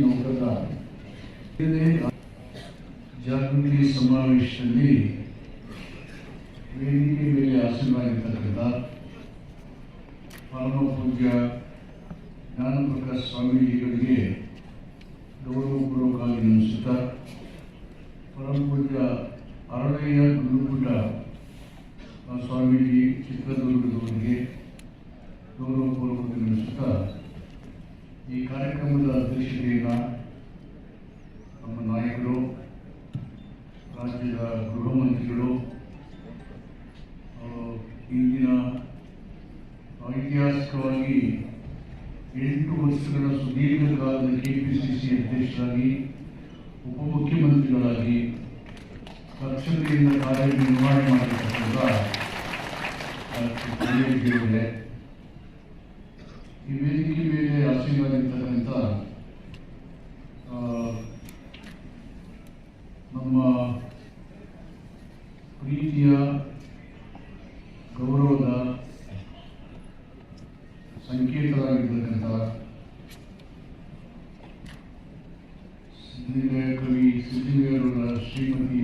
ನೌಕರರ ಜಾಗೃತಿ ಸಮಾವೇಶದಲ್ಲಿ ವೇದಿಕೆ ಮೇಲೆ ಆಸೀನರಾಗಿರ್ತಕ್ಕಂಥ ಪರಮ ಪೂಜ್ಯ ಜ್ಞಾನಪ್ರಕಾಶ್ ಸ್ವಾಮೀಜಿಗಳಿಗೆ ಗೌರವಪೂರ್ವಕವಾಗಿ ನಮಿಸುತ್ತಾ ಪರಮ ಪೂಜ್ಯ ಅರಳಯ್ಯ ಗುರುಗುಡ್ಡ ಸ್ವಾಮೀಜಿ ಚಿತ್ರದುರ್ಗದವರಿಗೆ ಗೌರವಪೂರ್ವಕವಾಗಿ ನಮಿಸುತ್ತಾ ಈ ಕಾರ್ಯಕ್ರಮದ ಅಧ್ಯಕ್ಷತೆಯನ್ನು ನಮ್ಮ ನಾಯಕರು, ರಾಜ್ಯದ ಗೃಹ ಮಂತ್ರಿಗಳು ಇಂದಿನ ಐತಿಹಾಸಿಕವಾಗಿ ಎಂಟು ವರ್ಷಗಳ ಸುದೀರ್ಘ ಕಾಲದ ಸಿ ಅಧ್ಯಕ್ಷರಾಗಿ, ಉಪಮುಖ್ಯಮಂತ್ರಿಗಳಾಗಿ ದಕ್ಷತೆಯಿಂದ ಕಾರ್ಯನಿರ್ವಹಣೆ ಮಾಡಿರ್ತಕ್ಕಂಥ ಅವರೇ ಈ ವೇದಿಕೆ ಮೇಲೆ ಆಶೀರ್ವಾದಿರ್ತಕ್ಕಂಥ ಆ, ನಮ್ಮ ಪ್ರೀತಿಯ ಗೌರವದ ಸಂಕೇತರಾಗಿರ್ತಕ್ಕಂಥ ಸಿದ್ಧಿವಿನಾಯ ಕವಿ ಸಿದ್ಧಿವಿಯವರ ಶ್ರೀಮತಿ.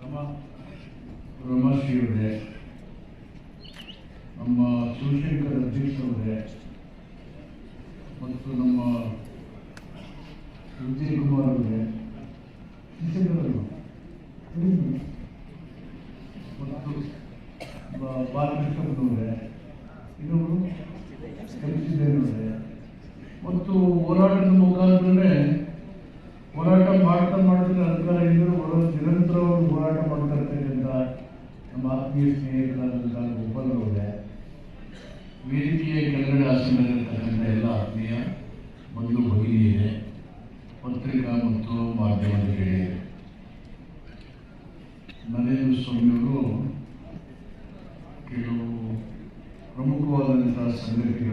ರಮಾ ರಮಾಶ್ರೀಯವರೇ ನಮ್ಮ ಶಿವಶಂಕರ್ ಅಧ್ಯಕ್ಷರವರೇ ಮತ್ತು ನಮ್ಮ ವಿಜಯ್ ಕುಮಾರ್ ಅವರೇ ಅವರು ಮತ್ತು ಬ- ಇವರು ಕಲಿಸಿದ್ದೇನವರೇ ಮತ್ತು ಹೋರಾಟದ ಮುಖಾಂತರನೇ ಹೋರಾಟ ಮಾಡ್ತಾ ಮಾಡ್ತಾ ಅಧಿಕಾರ ಇದ್ದರೂ ಹೋರಾಟ ನಿರಂತರವಾಗಿ ಹೋರಾಟ ಮಾಡ್ತಾ ಇರ್ತಕ್ಕಂಥ ನಮ್ಮ ಆತ್ಮೀಯ ಸ್ನೇಹಿತರಾದಂಥ ಗೋಪಾಲರವರೇ ವೇದಿಕೆಯ ಕೆಳಗಡೆ ಆಸನದಲ್ಲಿರ್ತಕ್ಕಂಥ ಎಲ್ಲ ಆತ್ಮೀಯ ಬಂಧು ಭಗಿನಿಯೇ ಪತ್ರಿಕಾ ಮತ್ತು ಮಾಧ್ಯಮದ ಗೆಳೆಯರು ನರೇಂದ್ರ ಸ್ವಾಮಿಯವರು ಕೆಲವು ಪ್ರಮುಖವಾದಂಥ ಸಂಗತಿಗಳನ್ನು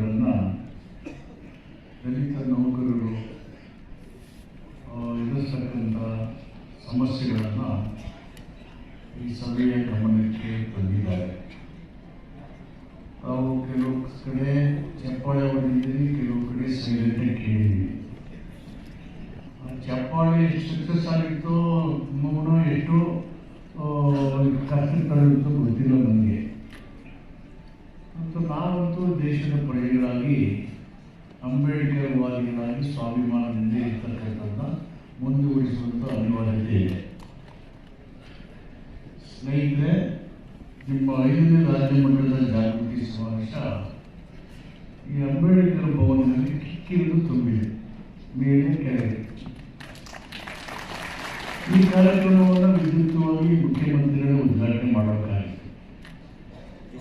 ಕೆಲವು ಕಡೆ ಸೈಲೆಂಟ್ ಕೇಳಿದ್ದೀವಿ ಆ ಚಪ್ಪಾಳೆ ಎಷ್ಟು ಸಕ್ಸಸ್ ಆಗಿತ್ತು ಮೌನ ಎಷ್ಟು ಕಷ್ಟ ಕಳೆದಿತ್ತು ಗೊತ್ತಿಲ್ಲ ನನಗೆ ಮತ್ತು ನಾವಂತೂ ದೇಶದ ಪ್ರಜೆಗಳಾಗಿ ಅಂಬೇಡ್ಕರ್ ವಾದಿಗಳಾಗಿ ಸ್ವಾಭಿಮಾನದಿಂದ ಇರ್ತಕ್ಕಂಥದ್ದನ್ನ ಮುಂದುವರಿಸುವಂಥ ಅನಿವಾರ್ಯತೆ ಇದೆ. ಸ್ನೇಹಿತರೆ, ನಿಮ್ಮ ಐದನೇ ರಾಜ್ಯ ಮಟ್ಟದ ಜಾಗೃತಿ ಸಮಾವೇಶ ಈ ಅಂಬೇಡ್ಕರ್ ಭವನದಲ್ಲಿ ಕಿಕ್ಕಿರಿದು ತುಂಬಿದೆ. ಮೇಲೆ ಕೆಳಗೆ ಈ ಕಾರ್ಯಕ್ರಮವನ್ನು ವಿದ್ಯುಕ್ತವಾಗಿ ಮುಖ್ಯಮಂತ್ರಿಗಳು ಉದ್ಘಾಟನೆ ಮಾಡಬೇಕಾಗಿದೆ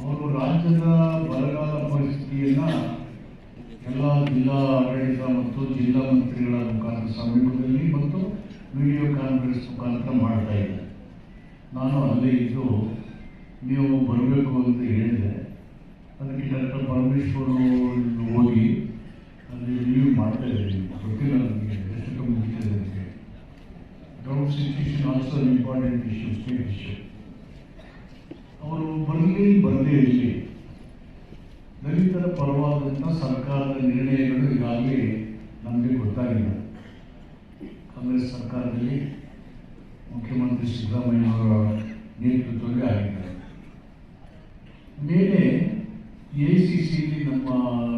ಅವರು ರಾಜ್ಯದ ಬರಗಾಲ ಪರಿಸ್ಥಿತಿಯನ್ನ ಎಲ್ಲ ಜಿಲ್ಲಾ ಆಡಳಿತ ಮತ್ತು ಜಿಲ್ಲಾ ಮಂತ್ರಿಗಳ ಮುಖಾಂತರ ಸಮೀಪದಲ್ಲಿ ಮತ್ತು ವಿಡಿಯೋ ಕಾನ್ಫರೆನ್ಸ್ ಮುಖಾಂತರ ಮಾಡ್ತಾ ಇದ್ದಾರೆ. ನಾನು ಅಲ್ಲೇ ಇದ್ದು ನೀವು ಬರಬೇಕು ಅಂತ ಹೇಳಿದೆ ಅದಕ್ಕೆ ಡಾಕ್ಟರ್ ಪರಮೇಶ್ವರ್ ಹೋಗಿ ಅಲ್ಲಿ ರಿವ್ಯೂ ಮಾಡ್ತಾ ಇದ್ದೀನಿ ಗೊತ್ತಿಲ್ಲ ನನಗೆ ಎಷ್ಟು ಅಂತ. ಹೇಳಿ drought situation also important issue state issue ಅವರು ಬರಲಿ ಬರದೇ ಇರಲಿ. ದಲಿತರ ಪರವಾದಂಥ ಸರ್ಕಾರದ ನಿರ್ಣಯಗಳು ಈಗಾಗಲೇ ನಮಗೆ ಗೊತ್ತಾಗಿಲ್ಲ. ಕಾಂಗ್ರೆಸ್ ಸರ್ಕಾರದಲ್ಲಿ ಮುಖ್ಯಮಂತ್ರಿ ಸಿದ್ದರಾಮಯ್ಯ ಅವರ ನೇತೃತ್ವದಲ್ಲಿ ಆಗಿದ್ದಾರೆ ಮೇಲೆ ಎ ಸಿ ಸಿಲಿ ನಮ್ಮ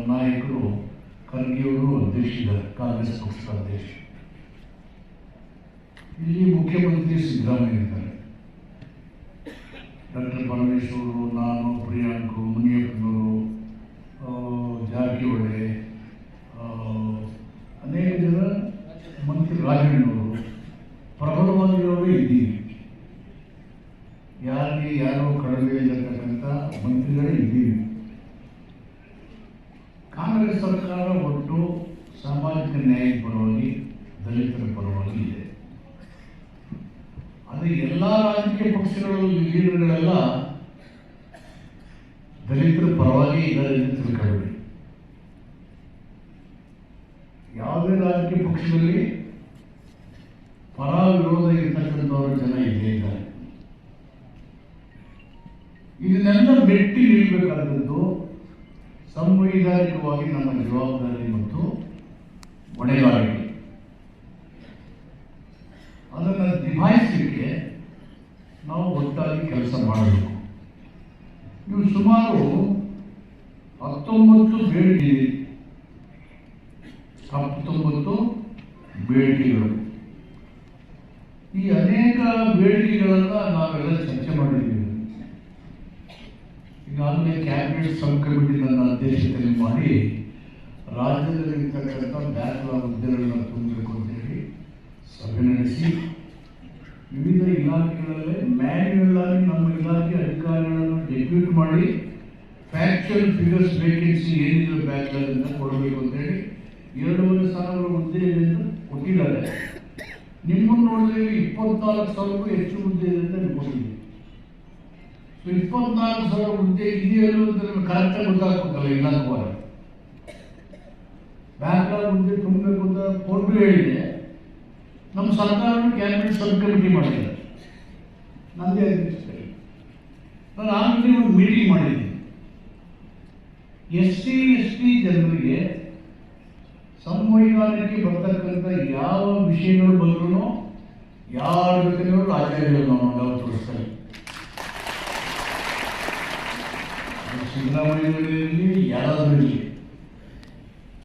ನಾಯಕರು ಖರ್ಗೆಯವರು ಅಧ್ಯಕ್ಷಿದ್ದಾರೆ ಕಾಂಗ್ರೆಸ್ ಪಕ್ಷದ ಇಲ್ಲಿ ಮುಖ್ಯಮಂತ್ರಿ ಸಿದ್ದರಾಮಯ್ಯ ಇದ್ದಾರೆ ಡಾಕ್ಟರ್ ಪರಮೇಶ್ವರು ನಾನು ಪ್ರಿಯಾಂಕು ಮುನಿಯಪ್ಪನವರು ಜಾರಕಿಹೊಳಿ ಅನೇಕ ಜನ ಮಂತ್ರಿ ರಾಜಣ್ಣವರು ಪ್ರಬಲವಾಗಿರೋರು ಇದ್ದೀವಿ. ಯಾರಿಗೆ ಯಾರೋ ಕಡಿಮೆ ಇರತಕ್ಕಂಥ ಮಂತ್ರಿಗಳೇ ಇದ್ದೀವಿ. ಕಾಂಗ್ರೆಸ್ ಸರ್ಕಾರ ಒಟ್ಟು ಸಾಮಾಜಿಕ ನ್ಯಾಯ ಪರವಾಗಿ, ದಲಿತರ ಪರವಾಗಿ ಇದೆ. ಆದರೆ ಎಲ್ಲ ರಾಜಕೀಯ ಪಕ್ಷಗಳಲ್ಲೂ ಲೀಡರ್ಗಳೆಲ್ಲ ದಲಿತರ ಪರವಾಗಿ ಇದ್ದಾರೆ ಎಂದು ತಿಳ್ಕೊಬೇಡಿ ಯಾವುದೇ ರಾಜಕೀಯ ಪಕ್ಷದಲ್ಲಿ ಪರ ವಿರೋಧ ಇರತಕ್ಕಂಥವರು ಜನ ಇದ್ದೇ ಇದ್ದಾರೆ. ಇದನ್ನೆಲ್ಲ ಮೆಟ್ಟಿ ನಿಲ್ಬೇಕಾದದ್ದು ಸಂವಿಧಾನಿಕವಾಗಿ ನಮ್ಮ ಜವಾಬ್ದಾರಿ. ಹೊಣೆಗಾರಿಕೆ ಅದನ್ನು ನಿಭಾಯಿಸಲಿಕ್ಕೆ ನಾವು ಒಟ್ಟಾಗಿ ಕೆಲಸ ಮಾಡಬೇಕು. ನೀವು ಸುಮಾರು ಹತ್ತೊಂಬತ್ತು ಬೇಡಿಕೆ ಹತ್ತೊಂಬತ್ತು ಬೇಡಿಕೆಗಳು. ಈ ಅನೇಕ ಬೇಡಿಕೆಗಳನ್ನ ನಾವೆಲ್ಲ ಚರ್ಚೆ ಮಾಡಿದ್ದೀವಿ. ಈಗಾಗಲೇ ಕ್ಯಾಬಿನೆಟ್ ಸಬ್ ಕಮಿಟಿ ರಾಜ್ಯದಲ್ಲಿರ್ತಕ್ಕಂಥ ಬ್ಯಾಕ್ಲಾಗ್ ಹುದ್ದೆಗಳನ್ನು ತುಂಬಬೇಕು ಅಂತ ಹೇಳಿ ಸಭೆ ನಡೆಸಿ ವಿವಿಧ ಇಲಾಖೆಗಳಲ್ಲಿ ಮ್ಯಾನ್ಯುಯಲ್ ಆಗಿ ನಮ್ಮ ಇಲಾಖೆ ಅಧಿಕಾರಿಗಳನ್ನು ಡೆಪ್ಯೂಟ್ ಮಾಡಿ ಫ್ಯಾಕ್ಚುಯಲ್ ಫಿಗರ್ಸ್ ವೇಕೆನ್ಸಿ ಏನಿದೆ ಅಂತ ಕೊಡಬೇಕು ಅಂತೇಳಿ ಎರಡೂವರೆ ಸಾವಿರ ಹುದ್ದೆ ಇದೆ ಅಂತ ಕೊಟ್ಟಿದ್ದಾರೆ. ನಿಮ್ಮನ್ನು ನೋಡಿದ್ರೆ ಇಪ್ಪತ್ನಾಲ್ಕು ಸಾವಿರಕ್ಕೂ ಹೆಚ್ಚು ಹುದ್ದೆ ಇದೆ ಅಂತ ಕೊಟ್ಟಿದ್ದೀವಿ ಸೊ ಇಪ್ಪತ್ನಾಲ್ಕು ಸಾವಿರ ಹುದ್ದೆ ಅಂತ ನಮ್ಗೆ ಕರೆಕ್ಟಾಗಿ ಗೊತ್ತಾಗ್ಬೇಕಲ್ಲ, ಇಲಾಖೆ ಬ್ಯಾಕ್ಲಾಗ್ ಮುಂದೆ ತುಂಬಬೇಕು ಅಂತ ಕೊಟ್ಟು ಹೇಳಿದೆ. ನಮ್ಮ ಸರ್ಕಾರವನ್ನು ಕ್ಯಾಬಿನೆಟ್ ಸಬ್ ಕಮಿಟಿ ನನ್ನದೇ ಅಧ್ಯಕ್ಷತೆ ನಾನು ಆಲ್ರೆಡಿ ಒಂದು ಮೀಟಿಂಗ್ ಮಾಡಿದ್ದೀನಿ. ಎಸ್ ಸಿ, ಎಸ್ ಟಿ ಜನರಿಗೆ ಸಂವಿಧಾನಕ್ಕೆ ಬರ್ತಕ್ಕಂಥ ಯಾವ ವಿಷಯಗಳು ಬಂದ್ರು ಯಾರ ಜೊತೆನೂ ರಾಜಕೀಯ